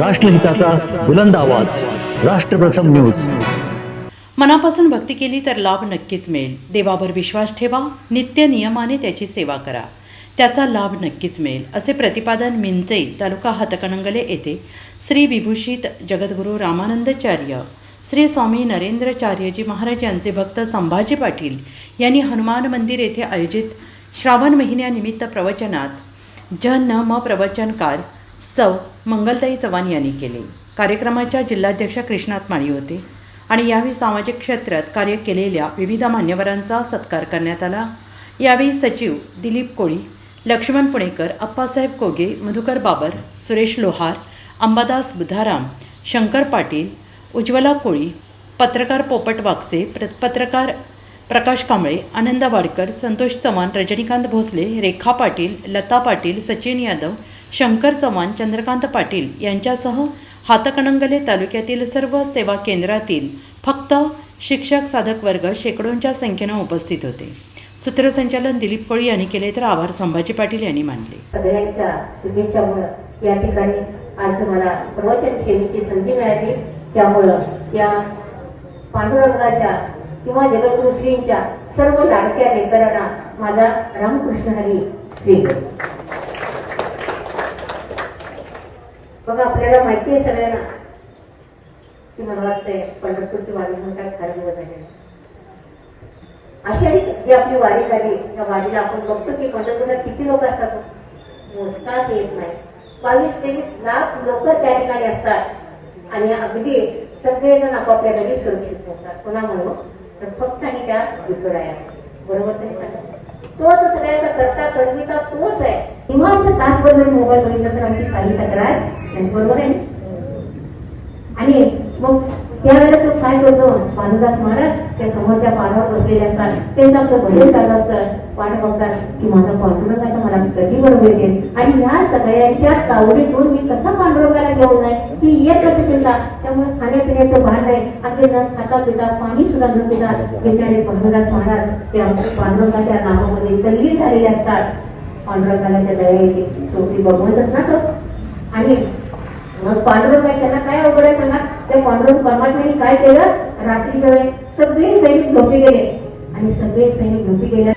राष्ट्रहिताचा बुलंद आवाज. राष्ट्रप्रथम न्यूज. मनापासून भक्ती केली तर लाभ नक्कीच मिळेल. देवावर विश्वास ठेवा नित्य नियमाने त्याची सेवा करा. त्याचा लाभ नक्कीच मिळेल असे प्रतिपादन मिंचई तालुका हातकणंगले येथे श्री विभूषित जगद्गुरू रामानंदचार्य श्री स्वामी नरेंद्रचार्यजी महाराज यांचे भक्त संभाजी पाटील यांनी हनुमान मंदिर येथे आयोजित श्रावण महिन्यानिमित्त प्रवचनात जन म प्रवचनकार सौ मंगलताई चव्हाण यांनी केले. कार्यक्रमाच्या जिल्हाध्यक्ष कृष्णात माळी होते आणि यावेळी सामाजिक क्षेत्रात कार्य केलेल्या विविध मान्यवरांचा सत्कार करण्यात आला. यावेळी सचिव दिलीप कोळी लक्ष्मण पुणेकर अप्पासाहेब कोगे मधुकर बाबर सुरेश लोहार अंबादास बुधाराम शंकर पाटील उज्ज्वला कोळी पत्रकार पोपट वागसे प्र पत्रकार प्रकाश कांबळे आनंद वाडकर संतोष चव्हाण रजनीकांत भोसले रेखा पाटील लता पाटील सचिन यादव शंकर चव्हाण चंद्रकांत पाटील यांच्यासह हातकणंगले तालुक्यातील सर्व सेवा केंद्रातील फक्त शिक्षक साधक वर्ग शेकडोंच्या संख्येनं उपस्थित होते. सूत्रसंचालन दिलीप कोळी यांनी केले तर आभार संभाजी पाटील यांनी मानले. सगळ्यांच्या शुभेच्छामुळे या ठिकाणी आज मला प्रवचन सेवेची संधी मिळाली. त्यामुळं या पांडुरंगाच्या किंवा जगद्गुरु श्रींच्या सर्व लाडक्या लेकरांना माझा रामकृष्ण हरी श्री बघा आपल्याला माहिती आहे सगळ्यांना. की मला वाटतंय पंढरपूरची वारी म्हणतात खरं दिवस आहे. आषाढी जी आपली वारी झाली. त्या वारीला आपण बघतो की पंढरपूरला किती लोक असतात? मोजताच येत नाही. बावीस तेवीस लाख लोक त्या ठिकाणी असतात. आणि अगदी सगळेजण आपापल्या घरी सुरक्षित पोहोचतात कोणामुळे? तर फक्त आणि त्या विठुराया बरोबर तरी सांगा तोच सगळ्याचा करता करविता तोच आहे. निवांत तासभर जरी मोबाईल बघितला तर आमची काही तक्रार नाही बरोबर आहे. आणि मग त्यावेळेला तो काय करतो? भानुदास महाराज त्या समोरच्या पानावर बसलेले असतात. त्यांचं आपलं भजन चालू असतं. पाठ बघतात की माझा पांडुरंग आता मला कधी बरोबर येते आणि ह्या सगळ्यांच्या तावडीतून मी कसा पांडुरंगाला घेऊन आहे ती येत असते चिंता त्यामुळे खाण्यापिण्याचं भान आहे. अगदी न खाता पिता पाणी सुद्धा न पिता बिचारे भानुदास महाराज ते आमच्या पांडुरंगाच्या नावामध्ये तल्ली झालेले असतात. पांडुरंगाला त्या दया येते शेवटी बघवतच ना तो आणि मग पांडुरंग त्यांना काय अवघड आहे सांगा? त्या पांडुरंग परमात्म्याने काय केलं? रात्रीच्या वेळी सगळे सैनिक झोपी गेले. आणि सगळे सैनिक झोपी गेले